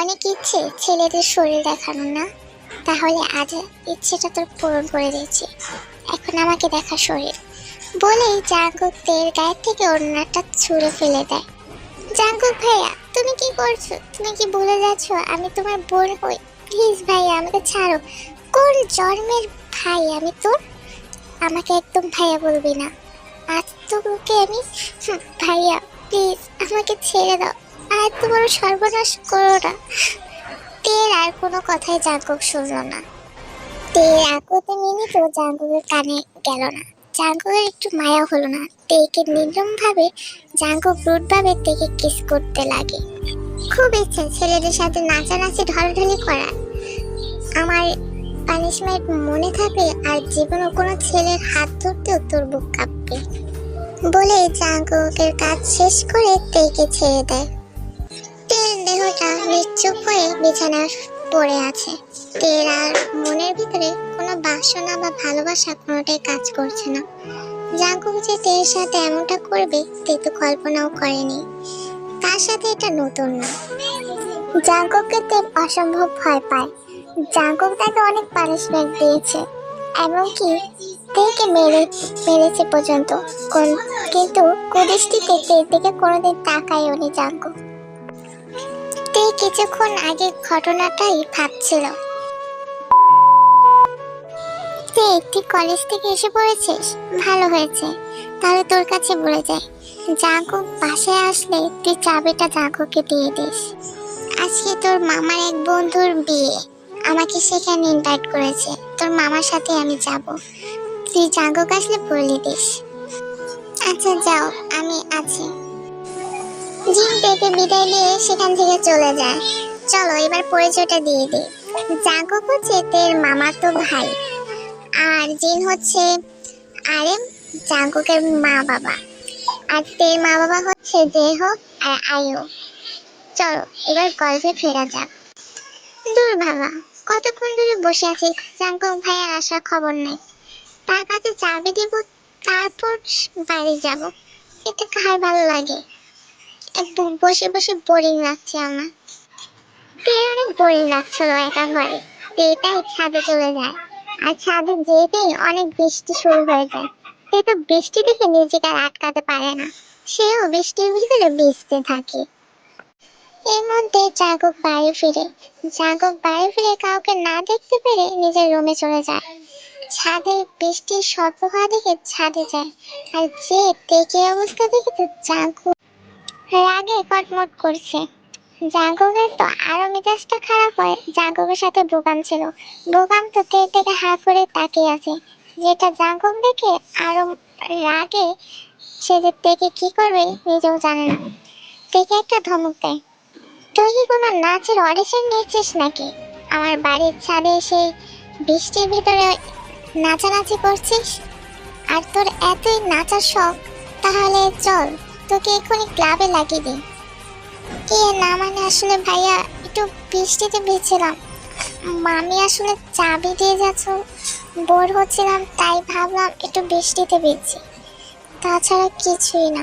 অনেক ইচ্ছে ছেলেদের শরীর দেখানো না। তাহলে আজ ইচ্ছেটা তোর পূরণ করে দিয়েছি। এখন আমাকে দেখা শরীর। বলেই জাঙ্কুক তের গায়ের থেকে অন্যটা ছুঁড়ে ফেলে দেয়। জাঙ্কুক ভাইয়া, তুমি কি করছ? তুমি কি ভুলে যাচ্ছ? আমি তোমার বোন হই। প্লিজ ভাইয়া, আমাকে ছাড়ো। কোন জন্মের ভাই আমি তোর? আমাকে একদম ভাইয়া বলবি না। আজ তোকে আমি ভাইয়া, প্লিজ, আমাকে ছেড়ে দাও। আর তোমার সর্বনাশ করো না। তের আর কোনো কথাই জাঙ্কুক শুনলো না। তের আকতে মিনিট জাঙ্কুকের কানে গেল না। জাঙ্কুকের একটু মায়া হলো না। তেকে নির্মম ভাবে জাঙ্কুক রুট তেকে কিস করতে লাগে। খুব ইচ্ছে ছেলেদের সাথে নাচানাচি, ঢলাঢলি করার আমার পানিশমেন্ট মনে থাকবে আর জীবনে কোনো ছেলের হাত ধরতেও তোর বুক কাঁপবে। বলে জাঙ্কুকের কাজ শেষ করে তেকে ছেড়ে দেয়। দেহটা নিশ্চুপ হয়ে বিছানায় পড়ে আছে। তের আর মনের ভিতরে কোনো বাসনা বা ভালোবাসা কোনোটাই কাজ করছে না। জাঙ্কুক যে তের সাথে এমনটা করবে, তে তো কল্পনাও করেনি। তার সাথে এটা নতুন না। জাঙ্কুককে তে অসম্ভব ভয় পায়। জাঙ্কুক তাকে অনেক পানিশমেন্ট দিয়েছে। এমনকি তেকে মেরে, মেরেছে পর্যন্ত। কোন- কিন্তু কুদৃষ্টিতে তের দিকে কোনোদিন তাকায়ও নি জাঙ্কুক তে কিছুক্ষণ আগে ঘটনাটাই ভাবছিল। তুই কলেজ থেকে এসে পড়েছিস? ভালো হয়েছে। তাহলে তোর কাছে বলে যাই। জাঙ্কুক বাসায় আসলে তুই চাবিটা জাঙ্কুককে দিয়ে দিস। আজকে তোর মামার এক বন্ধুর বিয়ে। আমাকে সেখানে ইনভাইট করেছে। তোর মামার সাথে আমি যাব। তুই জাঙ্কুক আসলে বলে দিস। আচ্ছা যাও। আমি আছি। জিম থেকে বিদায় নিয়ে সেখান থেকে চলে যায়। চলো, এবার পরিচয়টা দিয়ে দিই। জাঙ্কুক হচ্ছে তের মামাতো ভাই। আর জিন হচ্ছে আরেম জাঙ্কুকের মা বাবা আর তের মা বাবা হচ্ছে দেহ আর আয়ু। চলো, এবার গল্পে ফেরা যাক। দূর বাবা, কতক্ষণ ধরে বসে আছি? জাঙ্কুক ভাইয়ের আসার খবর নেই। তার কাছে চাবি দিব, তারপর বাড়ি যাব। এটা কার ভালো লাগে? একদম বসে বসে বোরিং লাগছে আমার। অনেক বোরিং লাগছিল একা ঘরে? তাই ছাদে চলে যায়। আর ছাদে যেতেই অনেক বৃষ্টি শুরু হয়ে যায়। সে তো বৃষ্টি দেখে নিজেকে আর আটকাতে পারে না। সেও বৃষ্টির ভিতরে ভিজতে থাকে। এর মধ্যে জাগক বাড়ি ফিরে। জাগক বাড়ি ফিরে কাউকে না দেখতে পেরে নিজের রুমে চলে যায়। ছাদে বৃষ্টির শব্দ হওয়া দেখে ছাদে যায়। আর যে টেকের অবস্থা দেখে তো জাগক রাগে কটমট করছে। জাগকের তো আরও মেজাজটা খারাপ হয়। জাগকের সাথে বোকাম ছিল। বোকাম তো তের থেকে হাত করে তাকিয়ে আছে। যেটা জাগক দেখে আরও রাগে সে যে তেকে কি করবে নিজেও জানে না। তেকে একটা ধমক দেয়। তুই কি কোনো নাচের অডিশন নিচ্ছিস নাকি? আমার বাড়ির ছাদে এসে বৃষ্টির ভিতরে নাচানাচি করছিস? আর তোর এতই নাচার শখ, তাহলে চল। তোকে এক্ষুনি ক্লাবে লাগিয়ে দিই। এ না মানে আসলে ভাইয়া, একটু বৃষ্টিতে ভিজছিলাম। মামি আসলে চাবি দিয়ে যাচ্ছ, বোর হচ্ছিলাম, তাই ভাবলাম একটু বৃষ্টিতে ভিজছি। তাছাড়া কিছুই না।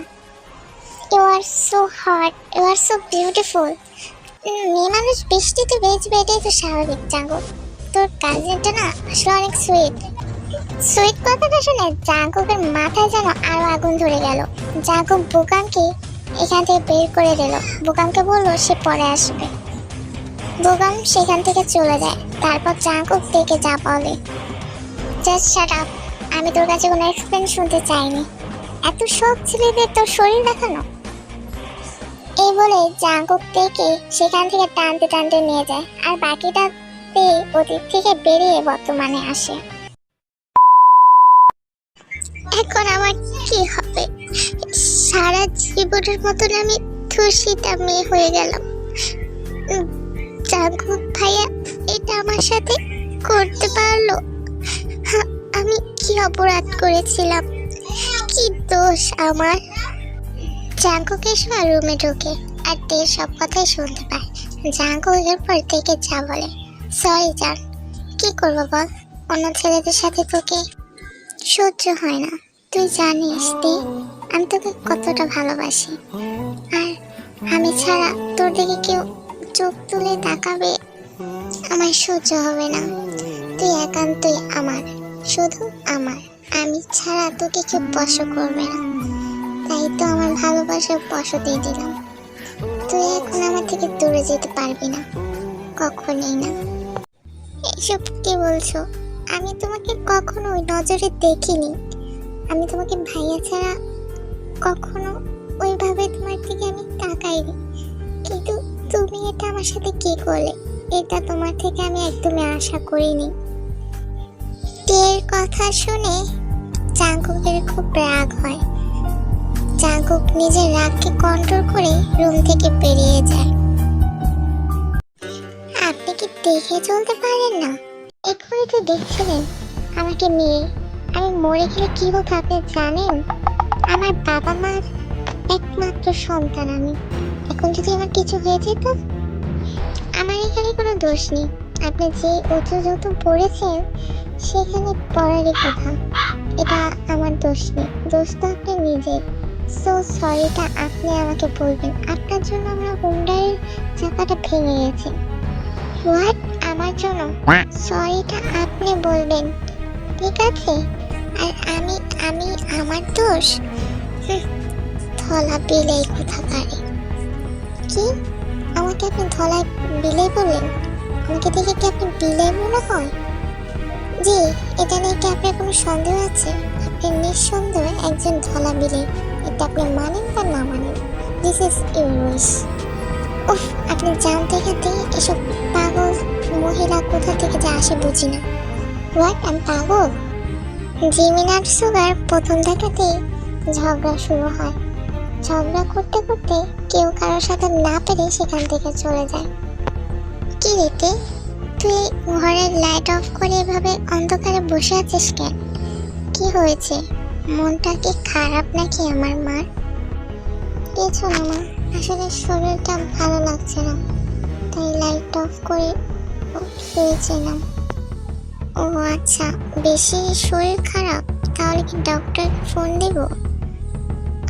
You are so hot you are so beautiful মেয়ে মানুষ বৃষ্টিতে ভিজবে এটাই তো স্বাভাবিক জাগো তোর কাজিনটা না আসলে অনেক সুইট সুইট কথাটা শুনে জাগকের মাথায় যেন আরও আগুন ধরে গেল। জাগক বোকামকে এখান থেকে বের করে দিল। বোকামকে বলল, সে পরে আসবে। বোকাম সেখান থেকে চলে যায়। তারপর জাগক থেকে যা বলে, জাস্ট শাট আপ, আমি তোর কাছে কোনো এক্সপ্লেন শুনতে চাইনি। এত শখ ছেলেদের তোর শরীর দেখানো? এই বলে জাঙ্কুক থেকে সেখান থেকে টানতে টানতে নিয়ে যায়। আর বাকিটা অতীত থেকে বেরিয়ে বর্তমানে আসে। এখন আমার কি হবে? সারা জীবনের মতন আমি খুশিটা মেয়ে হয়ে গেলাম। উম, ভাইয়া এটা আমার সাথে করতে পারল? হা, আমি কি অপরাধ করেছিলাম? কি দোষ আমার? জাঙ্কুক এসে রুমে ঢোকে আর তে সব কথাই শুনতে পায় জাঙ্কুক এরপর থেকে যা বলে সরি জান কি করব বল? অন্য ছেলেদের সাথে তোকে সহ্য হয় না। তুই জানিস তে আমি তোকে কতটা ভালোবাসি। আর আমি ছাড়া তোর দিকে কেউ চোখ তুলে তাকাবে আমার সহ্য হবে না। তুই একান্তই আমার, শুধু আমার। আমি ছাড়া তোকে কেউ বশ করবে না। তাই তো আমার ভালোবাসার দিয়ে দিলাম। তুই এখন আমার থেকে দূরে যেতে পারবি না, কখনোই না। এসব কি বলছো? আমি তোমাকে কখনো ওই নজরে দেখিনি। আমি তোমাকে ভাইয়া ছাড়া কখনো ওইভাবে তোমার দিকে আমি তাকাইনি। কিন্তু তুমি এটা আমার সাথে কি করলে? এটা তোমার থেকে আমি একদমই আশা করিনি। টের কথা শুনে চাঙ্কুকের খুব রাগ হয়। চাঙ্কুক নিজের রাগকে কন্ট্রোল করে রুম থেকে বেরিয়ে যায়। আপনি কি দেখে চলতে পারেন না? এক্ষুনি তো দেখছিলেন আমাকে নিয়ে। আমি মরে গেলে কি হতো আপনি জানেন? আমার বাবা মার একমাত্র সন্তান আমি। এখন যদি আমার কিছু হয়ে যেত আমার এখানে কোনো দোষ নেই। আপনি যে উঁচু যত পড়েছেন সেখানে পড়ারই কথা। এটা আমার দোষ নেই। দোষ তো আপনি নিজের। সো সরিটা আপনি আমাকে বলবেন। আপনার জন্য আমরা হুন্ডারের চাকাটা ভেঙে গেছে। হোয়াট আমার জন্য? সরিটা আপনি বলবেন। ঠিক আছে? আর আমি আমি, আমার দোষ? ধলা বিলাই কোথা পারে। কি? আমাকে আপনি ধলাই বিলাই বললেন আমাকে দেখে কি আপনি বিলাই মনে হয়? জি, এটা নিয়ে কি আপনার কোনো সন্দেহ আছে? আপনি নিঃসন্দেহে একজন ধলা বিলাই এটা আপনি মানেন বা না মানেন? দিস ইজ ইউর উইশ উফ, আপনি জানতে খেতে এসব পাগল মহিলা কোথা থেকে যে আসে বুঝি না। হোয়াট আমি পাগল? জিমিন আর সুগার প্রথম দেখাতেই ঝগড়া শুরু হয়। ঝগড়া করতে করতে কেউ কারোর সাথে না পেরে সেখান থেকে চলে যায়। কি রেতে তুই ঘরের লাইট অফ করে এভাবে অন্ধকারে বসে আছিস কেন? কি হয়েছে? মনটা কি খারাপ নাকি আমার মার? কিছু না মা, আসলে শরীরটা ভালো লাগছে না। তাই লাইট অফ করে শুয়েছিলাম ও আচ্ছা বেশি শরীর খারাপ, তাহলে কি ডক্টর ফোন দেব?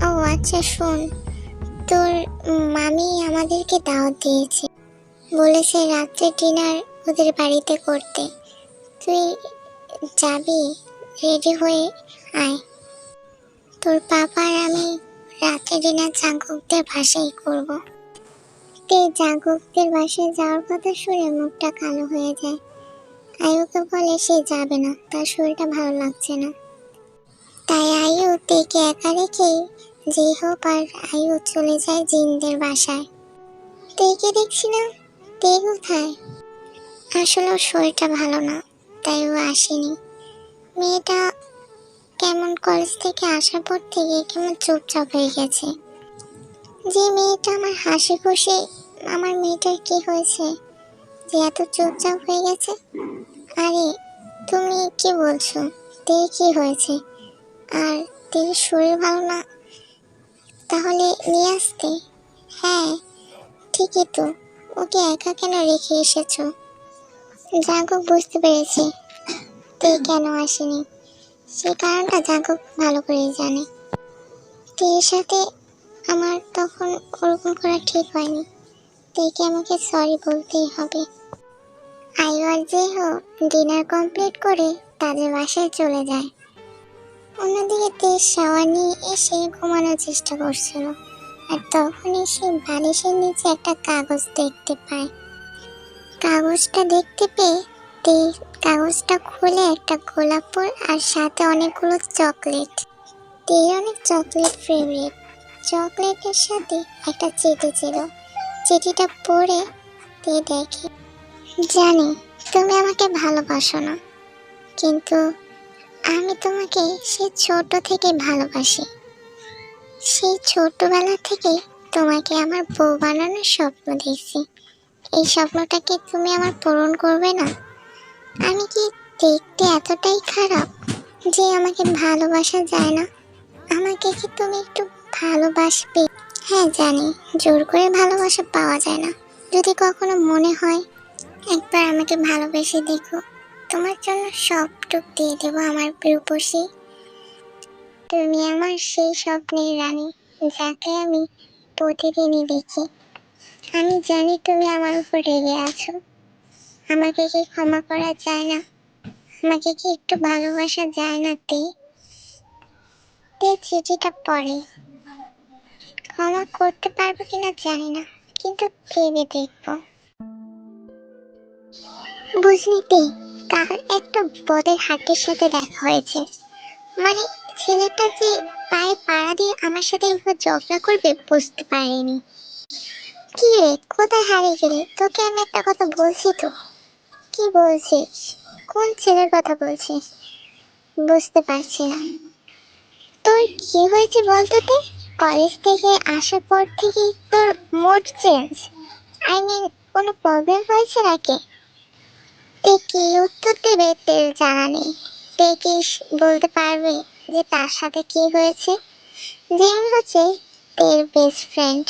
ও আচ্ছা শোন, তোর মামি আমাদেরকে দাওয়াত দিয়েছে। বলেছে রাত্রে ডিনার ওদের বাড়িতে করতে। তুই যাবি? রেডি হয়ে আয়। তোর পাপা আর আমি রাতে ডিনার জাগকদের বাসায় করব। তে জাগকদের বাসায় যাওয়ার কথা শুনে মুখটা কালো হয়ে যায়। আয়ুকে বলে সে যাবে না, তার শরীরটা ভালো লাগছে না। তাই আয়ু তেকে একা রেখে যে হোক আর আয়ু চলে যায় জিনদের বাসায়। তেকে দেখছি না তে কোথায়? আসলে ওর শরীরটা ভালো না, তাই ও আসেনি। মেয়েটা কেমন কলেজ থেকে আসার পর থেকে কেমন চুপচাপ হয়ে গেছে। যে মেয়েটা আমার হাসি খুশি, আমার মেয়েটার কি হয়েছে? যে এত চুপচাপ হয়ে গেছে আরে, তুমি কি বলছো? তে কি হয়েছে? আর তের শরীর ভালো না? তাহলে নিয়ে আসতে। হ্যাঁ ঠিকই তো। ওকে একা কেন রেখে এসেছ? জাগক বুঝতে পেরেছি। তে কেন আসেনি? সে কারণটা জাগক ভালো করেই জানে। তের সাথে আমার তখন ওরকম করা ঠিক হয়নি। তেকে আমাকে সরি বলতেই হবে। যে হোক, ডিনার কমপ্লিট করে তাদের বাসায় চলে যায়। অন্যদিকে তেজ, শাওয়ার নিয়ে এসে ঘুমানোর চেষ্টা করছিল। আর তখনই সে বালিশের নিচে একটা কাগজ দেখতে পায়। কাগজটা দেখতে পেয়ে তে কাগজটা খুলে একটা গোলাপ ফুল আর সাথে অনেকগুলো চকলেট। তের অনেক চকলেট ফেভারিট চকলেটের সাথে একটা চিঠি ছিল। চিঠিটা পড়ে তে দেখে জানি, তুমি আমাকে ভালোবাসো না। কিন্তু আমি তোমাকে সে ছোট থেকে ভালোবাসি। সেই ছোটবেলা থেকে তোমাকে আমার বউ বানানোর স্বপ্ন দেখছি। এই স্বপ্নটা কি তুমি আমার পূরণ করবে না। আমি কি দেখতে এতটাই খারাপ যে আমাকে ভালোবাসা যায় না? আমাকে কি তুমি একটু ভালোবাসবে? হ্যাঁ জানি, জোর করে ভালোবাসা পাওয়া যায় না। যদি কখনো মনে হয় একবার আমাকে ভালোবেসে দেখো। তোমার জন্য সবটুক দিয়ে দেবো আমার রূপসী তুমি আমার সেই স্বপ্নের রানী, যাকে আমি প্রতিদিনই দেখি। আমি জানি তুমি আমার উপর রেগে আছো। আমাকে কি ক্ষমা করা যায় না? আমাকে কি একটু ভালোবাসা যায় না তে? তে চিঠিটা পড়ে। ক্ষমা করতে পারব কিনা জানি না, কিন্তু ভেবে দেখব। বুঝলি তে, কাল একটা বদের হাটের সাথে দেখা হয়েছে। মানে ছেলেটা যে পায়ে পাড়া দিয়ে আমার সাথে এভাবে ঝগড়া করবে বুঝতে পারিনি। কি রে, কোথায় হারিয়ে গেলে? তোকে আমি একটা কথা বলছি তো। কি বলছিস? কোন ছেলের কথা বলছিস? বুঝতে পারছি না। তোর কি হয়েছে বলতো তে? কলেজ থেকে আসার পর থেকে তোর মুড চেঞ্জ আই মিন কোনো প্রবলেম হয়েছে নাকি? তে উত্তর দেবে তেল জানা নেই। তে কি বলতে পারবে যে তার সাথে কি হয়েছে? জিমি হচ্ছে তের বেস্ট ফ্রেন্ড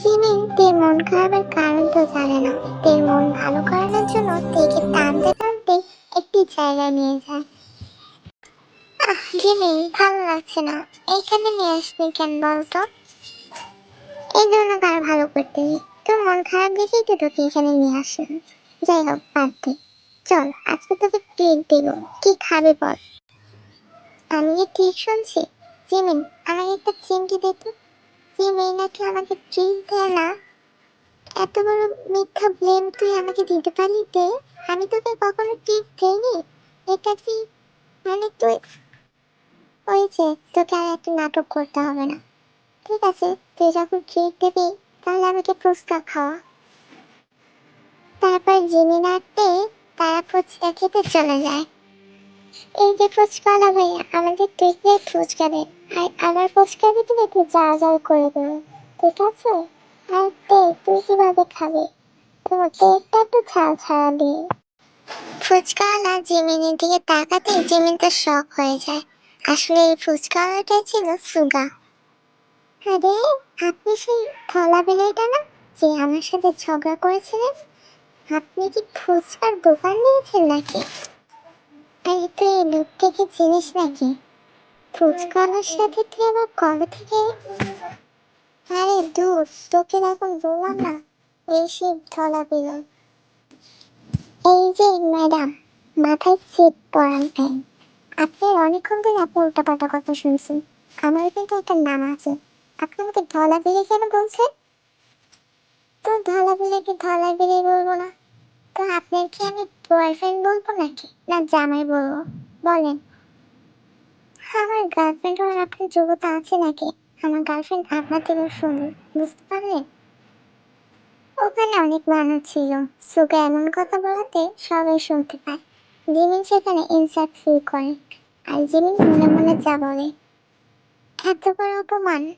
জিমি তের মন খারাপের কারণ তো জানে না। তের মন ভালো করানোর জন্য তেকে টানতে টানতে একটি জায়গায় নিয়ে যায়। আহ, জিমি, ভালো লাগছে না। এখানে নিয়ে আসবি কেন বলতো? এই জন্য কার ভালো করতে তোর মন খারাপ দেখেই তো তোকে এখানে নিয়ে আসলাম। যাই হোক, বাদ দে। চল, আজকে তোকে ট্রিট দিব। কি খাবে বল? আমি ঠিক শুনছি, জিমিন, আমাকে একটা চিমটি দে তো। জিমিন নাকি আমাকে ট্রিট দেয় না। এত বড় মিথ্যা ব্লেম তুই আমাকে দিতে পারলি তে? আমি তোকে কখনো ট্রিট দেইনি? এটা কি মানে তুই ওই যে, তোকে আর একটা নাটক করতে হবে না। ঠিক আছে, তুই যখন ট্রিট দিবি, তাহলে আমাকে ফুচকা খাওয়া। তারপর জিমি নাড়তে তারা ফুচকা খেতে চলে যায়। এই যে ফুচকাওয়ালা ভাইয়া, আমাদের তুই ফুচকা দে আর আমার ফুচকা দিতে একটু যা যা করে দেবে, ঠিক আছে? আর তে তুই কীভাবে খাবি? তোমার পেটটা একটু ছাড় ছাড়া দিয়ে। ফুচকাওয়ালা জিমিনের দিকে তাকাতে জিমিন তো শখ হয়ে যায়। আসলে এই ফুচকাওয়ালাটাই ছিল সুগা। আরে, আপনি সেই থলা বেলাইটা না, যে আমার সাথে ঝগড়া করেছিলেন? আপনি কি ফুচকার দোকান নিয়েছেন নাকি? আরে, তুই এই লোকটাকে চিনিস নাকি? ফুচকাওয়ালার সাথে তুই আবার কবে থেকে? আরে, দূর, তোকে এখন বললাম না। এই শিব ধলা বেরোয় এই যে, ম্যাডাম, মাথায় সিট পরান ফ্যান আপনার অনেকক্ষণ ধরে আপনি উল্টাপাল্টা কথা শুনছেন। আমার কিন্তু একটা নাম আছে। আপনি আমাকে ধলা বেরিয়ে কেন বলছেন? তো ধলা কি ধলা বেরিয়ে বলব না? তো আপনার কি আমি বয়ফ্রেন্ড বলব নাকি? না, জামাই বলব। বলেন। আমার গার্লফ্রেন্ড হওয়ার আপনার যোগ্যতা আছে নাকি? আমার গার্লফ্রেন্ড আপনার থেকে সুন্দর, বুঝতে পারলেন? ওখানে অনেক মানুষ ছিল। সুগা এমন কথা বলাতে সবাই শুনতে পায়। জিমিন সেখানে ইনসার্ট ফিল করে। আর জিমিন মনে মনে যা বলে। এত বড় অপমান?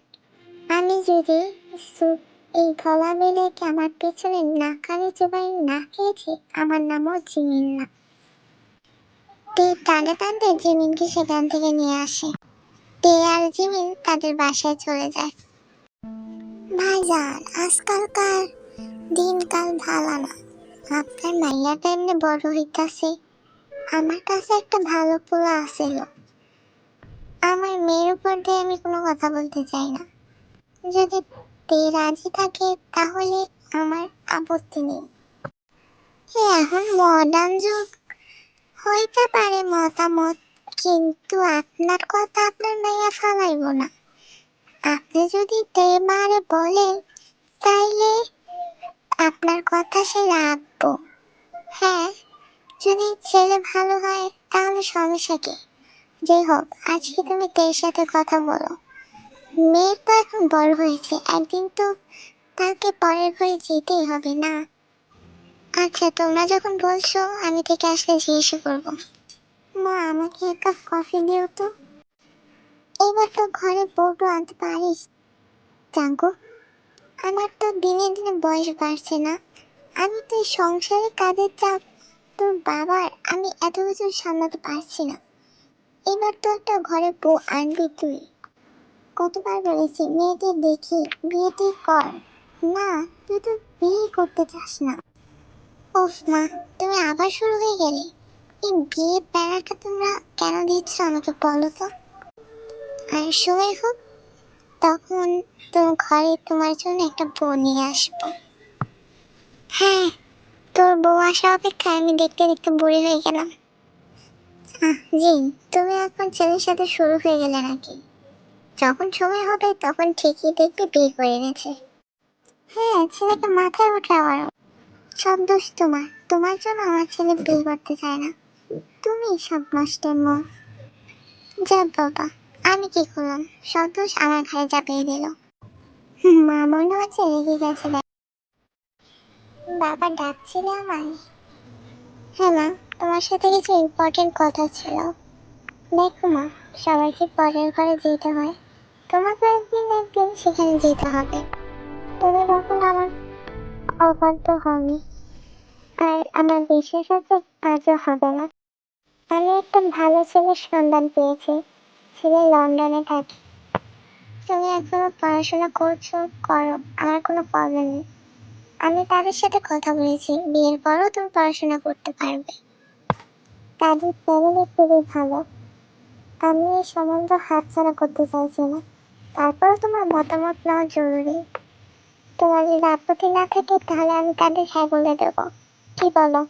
আমি যদি সু- এই গলা বেলেকে আমার পেছনে নাকানি চোবাই না খেয়েছে? আমার নামও জিমিন না। তে টানতে টানতে জিমিনকে সেখান থেকে নিয়ে আসে। তে আর জিমিন তাদের বাসায় চলে যায়। ভাইজান, আজকালকার দিনকাল ভালো না। আপনার মাইয়াটা এমনি বড় হইতাছে। আমার কাছে একটা ভালো পোলা আছিল। আমার মেয়ের উপর দিয়ে আমি কোনো কথা বলতে চাই না। যদি রাজি থাকে, তাহলে আমার আপত্তি নেই। এখন মডার্ন যুগ। হইতে পারে মতামত, কিন্তু আপনার কথা আপনার মাইয়া ফালাইব না। আপনি যদি তে মারে বলেন, তাইলে আপনার কথা সে রাখব। হ্যাঁ যদি ছেলে ভালো হয়, তাহলে সমস্যা কি? যাই হোক, আজকে তুমি তের সাথে কথা বলো। মেয়ের তো এখন বড় হয়েছে, একদিন তো তাকে পরের ঘরে যেতেই হবে না। আচ্ছা তোমরা যখন বলছো, আমি থেকে আসলে জিজ্ঞেস করব। মা, আমাকে এক কাপ কফি দিও তো। এবার তো ঘরে বউটো আনতে পারিস, জাঙ্কু। আমার তো দিনে দিনে বয়স বাড়ছে না। আমি তো সংসারে কাজের চাপ তোর বাবার আমি এত কিছু সামলাতে পারছি না। এবার তো একটা ঘরে বউ আনবি তুই। কতবার বলেছি, মেয়েটি দেখি বিয়েটি কর। না, তুই তো বিয়ে করতে চাস না। ওফ মা, তুমি আবার শুরু হয়ে গেলে। এই বিয়ে প্যারাটা তোমরা কেন দিচ্ছ আমাকে বলো তো? আর সময় হোক তখন তো ঘরে তোমার জন্য একটা বউ নিয়ে আসব। হ্যাঁ তোর বউ আসা অপেক্ষায় আমি দেখতে দেখতে বুড়ি হয়ে গেলাম। জি, তুমি এখন ছেলের সাথে শুরু হয়ে গেলে নাকি? যখন সময় হবে তখন ঠিকই দেখবে বিয়ে করে এনেছে হ্যাঁ ছেলেকে মাথায় ওঠা আবার সব দোষ তোমার। তোমার জন্য আমার ছেলে বিয়ে করতে চায় না। তুমি সব নষ্টের মন যা বাবা, আমি কি করলাম? সব দোষ আমার ঘাড়ে চাপিয়ে দিল। মা মনে হচ্ছে রেগে গেছে। বাবা ডাকছিল আমায়। হ্যাঁ মা, তোমার সাথে কিছু ইম্পর্টেন্ট কথা ছিল। দেখো মা, সবাইকে পরের ঘরে যেতে হয়। তোমাকে একদিন একদিন সেখানে যেতে হবে। তুমি তখন আমার অবাধ্য হওনি আর আমার বিশ্বাস আছে আজও হবে না। আমি একটা ভালো ছেলের সন্ধান পেয়েছি। ছেলে লন্ডনে থাকে। তুমি এখনও পড়াশোনা করছ, করো, আমার কোনো প্রবলেম নেই। আমি তাদের সাথে কথা বলেছি, বিয়ের পরও তুমি পড়াশোনা করতে পারবে। তাদের ফ্যামিলি খুবই ভালো। আমি এই সম্বন্ধ হাতছাড়া করতে চাইছি না। তারপরে তোমার মতামত নেওয়া জরুরি। তোমার যদি আপত্তি না থাকে, তাহলে আমি তাদের হ্যাঁ বলে দেবো। কি বলো?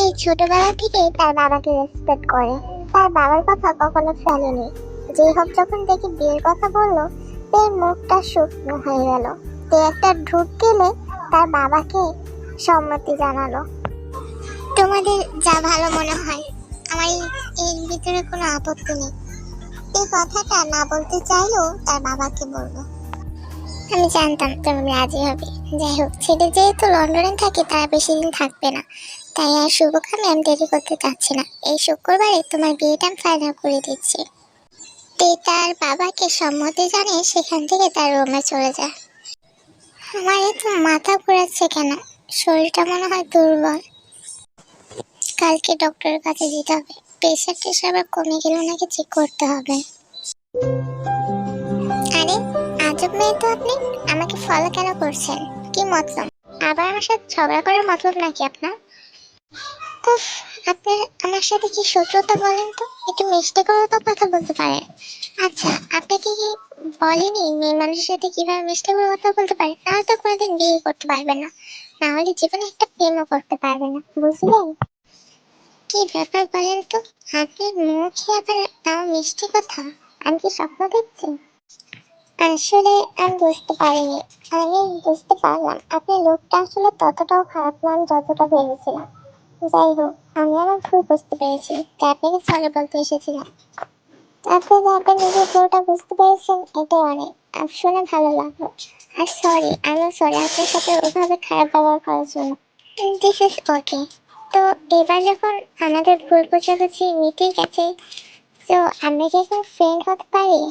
এই ছোটবেলা থেকে তার বাবাকে রেসপেক্ট করে। তার বাবার কথা কখনো ফেলেনি। যে হোক যখন দেখি বিয়ের কথা বলল তার মুখটা শুকনো হয়ে গেল। তে একটা ঢুক গেলে তার বাবাকে সম্মতি জানালো। তোমাদের যা ভালো মনে হয়, আমার এর ভিতরে কোনো আপত্তি নেই। এই কথাটা না বলতে চাইলেও তার বাবাকে বলব। আমি জানতাম তুমি রাজি হবে। যাই হোক, ছেলে যেহেতু লন্ডনে থাকে, তারা বেশি দিন থাকবে না। তাই আর শুভকামে আমি দেরি করতে চাচ্ছি না। এই শুক্রবারে তোমার বিয়েটা ফাইনাল করে দিচ্ছি। তে তার বাবাকে সম্মতি জানিয়ে সেখান থেকে তার রুমে চলে যায়। আমার এত মাথা ঘোরাচ্ছে কেন? শরীরটা মনে হয় দুর্বল। কালকে ডক্টরের কাছে যেতে হবে। প্রেশার টেশার আবার কমে গেল নাকি চেক করতে হবে। আরে, আজব মেয়ে তো আপনি। আমাকে ফলো কেন করছেন? কি মতলব? আবার আমার সাথে ঝগড়া করার মতলব নাকি আপনার? উফ, আপনি আমার সাথে কি শত্রুতা বলেন তো? একটু মিষ্টি করে তো কথা বলতে পারেন আচ্ছা আপনাকে কি বলেনি মেয়ে মানুষের সাথে কীভাবে মিষ্টি করে কথা বলতে পারে? তাহলে তো কোনোদিন বিয়ে করতে পারবেন না। না হলে জীবনে একটা প্রেমও করতে পারবে না। বুঝলেন? কি ব্যাপার বলেন তো? আপনার মুখে আবার তাও মিষ্টি কথা? আমি কি স্বপ্ন দেখছি? আসলে আমি বুঝতে পারিনি। আমি বুঝতে পারলাম আপনার লোকটা আসলে ততটাও খারাপ না আমি যতটা ভেবেছিলাম। যাই হোক, আমি আমার ভুল বুঝতে পেরেছি। তাই আপনাকে বলতে এসেছিলাম আপনি যে নিজের ভুলটা বুঝতে পেরেছেন এটাই অনেক। শুনে ভালো লাগল। আর সরি আমি সরি, আপনার সাথে ওইভাবে খারাপ ব্যবহার করার জন্য। This is okay. তো এবার যখন আমাদের ভুল বোঝাবুঝি মিটে গেছে, তো আমরা কি এখন ফ্রেন্ড হতে পারি?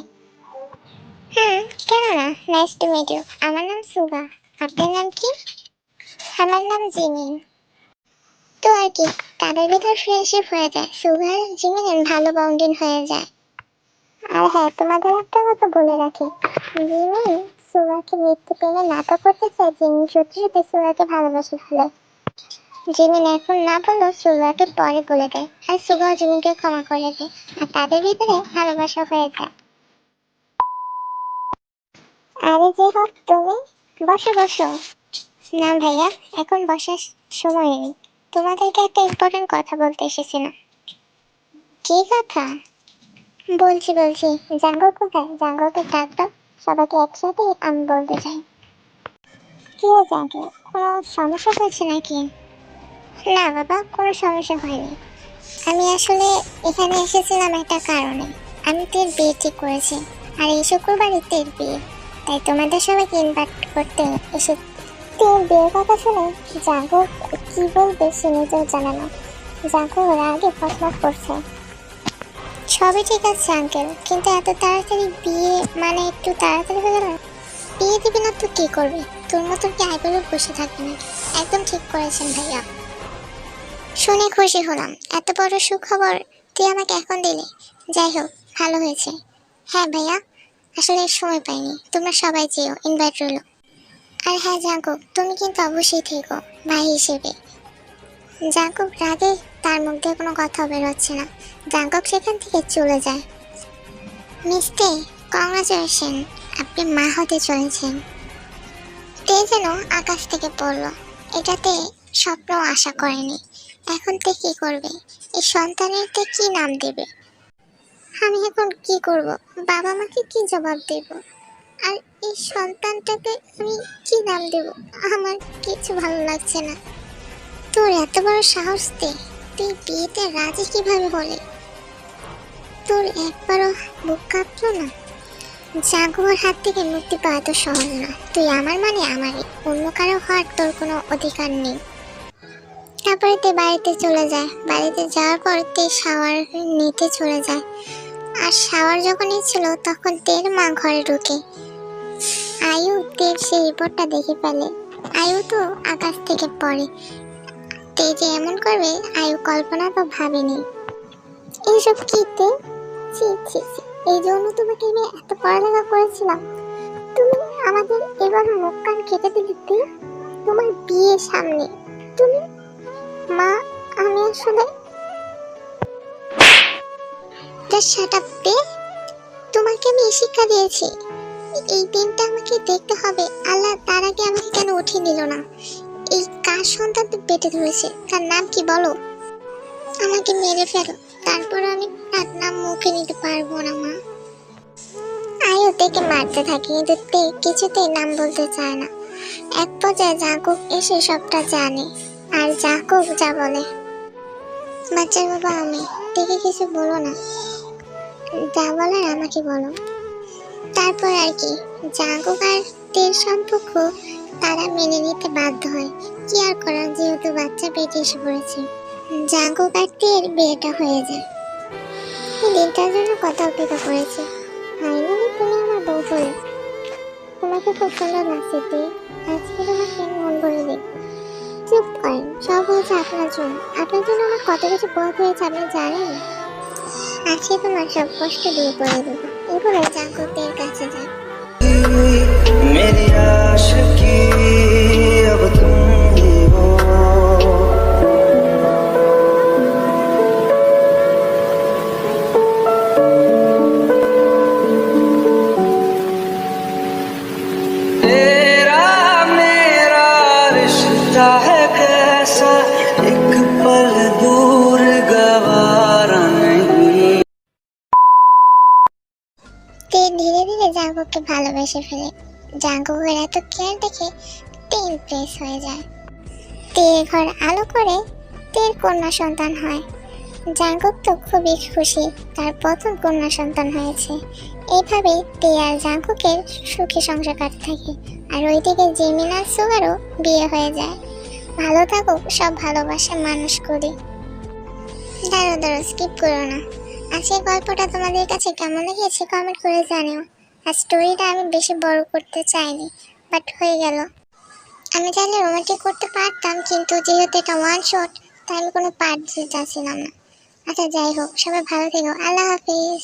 হ্যাঁ কেন না নাইস টু মিট ইউ আমার নাম সুগা আপনার নাম কি? আমার নাম জিমিন। তো আর কি, তাদের ভিতর ফ্রেন্ডশিপ হয়ে যায়। সুগার জিমিনের ভালো বন্ডিং হয়ে যায়। আর হ্যাঁ তোমাদের একটা কথা বলে রাখি। জিমিন সুগাকে মৃত্যু পেলে নাটক করতে চায়, জিমিন সত্যি সত্যি সুগাকে ভালোবাসে ফেলে। জিমিন এখন না বললেও সুগাকে পরে বলে দেয়। আর সুগাও জিমিনকে ক্ষমা করে দেয়। আর তাদের ভিতরে ভালোবাসা হয়ে যায়। আরে যে হোক, তুমি বসো বসো। না ভাইয়া, এখন বসার সময় নেই। তোমাদেরকে একটা ইম্পর্টেন্ট কথা বলতে এসেছিলাম। কি কথা? বলছি বলছি। জাঙ্গল কোথায়? জাঙ্গলকে ডাক সবাইকে একসাথে আমি বলতে চাই। কি হয়েছে কোনো সমস্যা হয়েছে নাকি? না বাবা, কোনো সমস্যা হয়নি। আমি আসলে এখানে এসেছিলাম একটা কারণে। আমি তের বিয়ে ঠিক করেছি, আর এই শুক্রবারই তের বিয়ে। তাই তোমাদের সবাইকে ইনভাইট করতে এসে তোর বিয়ের কথা শুনে জাগো, কি বলবে সে নিজেও জানে না। জাগো, ওরা আগে ফটফট করছে। সবই ঠিক আছে আঙ্কেল কিন্তু এত তাড়াতাড়ি বিয়ে মানে একটু তাড়াতাড়ি হয়ে গেল বিয়ে দিবি না তো কী করবি? তোর মতো কি আইবলে বসে থাকবি নাকি? একদম ঠিক করেছেন ভাইয়া। শুনে খুশি হলাম। এত বড় সুখবর তুই আমাকে এখন দিলি। যাই হোক, ভালো হয়েছে। হ্যাঁ ভাইয়া, আসলে সময় পাইনি। তোমরা সবাই যেও ইনভাইট রইল। আর হ্যাঁ জাঙ্কুক, তুমি কিন্তু অবশ্যই থেকো, ভাই হিসেবে। জাঙ্কুক রাগে, তার মুখ দিয়ে কোনো কথা বেরোচ্ছে না। জাঙ্কুক সেখান থেকে চলে যায়। মিস্তে কংগ্রাচুলেশন, আপনি মা হতে চলেছেন। তে যেন আকাশ থেকে পড়ল। এটাতে স্বপ্ন আশা করেনি। এখন তে কি করবে? এই সন্তানের তে কি নাম দেবে? আমি এখন কি করব? বাবা মাকে কি জবাব দেব? আর এই সন্তানটাকে আমি কি নাম দেব? আমার কিছু ভালো লাগছে না। তোর এত বড় সাহস দে তুই বিয়েতে রাজি কীভাবে হলে তোর একবারও বুক কাঁপলো না? জাগুয়ার হাত থেকে মুক্তি পাওয়া তো সহজ না। তুই আমার মানে আমারই। অন্য কারও হওয়ার তোর কোনো অধিকার নেই। তারপরে তে বাড়িতে চলে যায়। বাড়িতে যাওয়ার পর তে শাওয়ার নিতে চলে যায়। আর শাওয়ার যখন ছিল তখন তের মা ঘরে ঢুকে। আয়ু তের সেই রিপোর্টটা দেখে ফেলে। আয়ু তো আকাশ থেকে পড়ে। তে যে এমন করবে, আয়ু কল্পনা তো ভাবেনি। এইসব কি তে? ছি ছি এই জন্য তোমাকে আমি এত পড়ালেখা করেছিলাম। তুমি আমাদের এবার মুখ কান কেটে দিলে তোমার বিয়ে সামনে। তুমি মা, আমি আসলে শাট তোমাকে আমি শিক্ষা দিয়েছি। এই দিনটা আমাকে দেখতে হবে। আল্লাহ তার আগে আমাকে কেন উঠিয়ে নিল না? এই কার সন্তান পেটে ধরেছে? তার নাম কি বলো? আমাকে মেরে ফেলো। তারপর আমি তার নাম মুখে নিতে পারব না, মা। আয়ু তেকে মারতে থাকে, কিন্তু তে কিছুতেই নাম বলতে চায় না। এক পর্যায়ে জাকুব এসে সবটা জানে। আর যা জাকুব যা বলে। বাচ্চার বাবা, আমি তেকে কিছু বলো না। যা বলার আমাকে বলো। তারপর আর কি জাগুক আর তের সম্পর্ক তারা মেনে নিতে বাধ্য হয়। কি আর করার, যেহেতু বাচ্চা পেটে এসে পড়েছে। জাগুক আর তের বিয়েটা হয়ে যায়। এই দিনটার জন্য কথা অপেক্ষা করেছে। ফাইনালি তুমি আমার বউ হলে তোমাকে খুব সুন্দর লাগছে তে আজকে তোমাকে মন ভরে দেখব। চুপ করেন, সব হয়েছে আপনার জন্য। আপনার জন্য আমার কত কিছু পথ হয়েছে আপনি জানেন? আজকে তোমার সব কষ্ট দূর করে দেবো। এভাবে জাঙ্কুকের কাছে যান। মেরি আশকি ধীরে ধীরে জাগোকে ভালোবেসে ফেলে। জাগোকের এত কেয়ার দেখে তে ইমপ্রেস হয়ে যায়। তে ঘর আলো করে তের কন্যা সন্তান হয়। জাগব তো খুবই খুশি, তার প্রথম কন্যা সন্তান হয়েছে। এইভাবে তে আর জাগকের সুখী সংসার কাটতে থাকে। আর ওইদিকে জেমিন আর সুগারও বিয়ে হয়ে যায়। ভালো থাকুক, সব ভালোবাসা মানুষ করি। দাঁড়ো দাঁড়ো স্কিপ করো না। আজকের গল্পটা তোমাদের কাছে কেমন লেগেছে কমেন্ট করে জানিও। আর স্টোরিটা আমি বেশি বড় করতে চাইনি বাট হয়ে গেল। আমি চাইলে রোমান্টিক করতে পারতাম, কিন্তু যেহেতু এটা ওয়ান শট তাই আমি কোনো পার্ট দিতে চাচ্ছিলাম না। আচ্ছা যাই হোক, সবাই ভালো থেকো। আল্লাহ হাফিজ।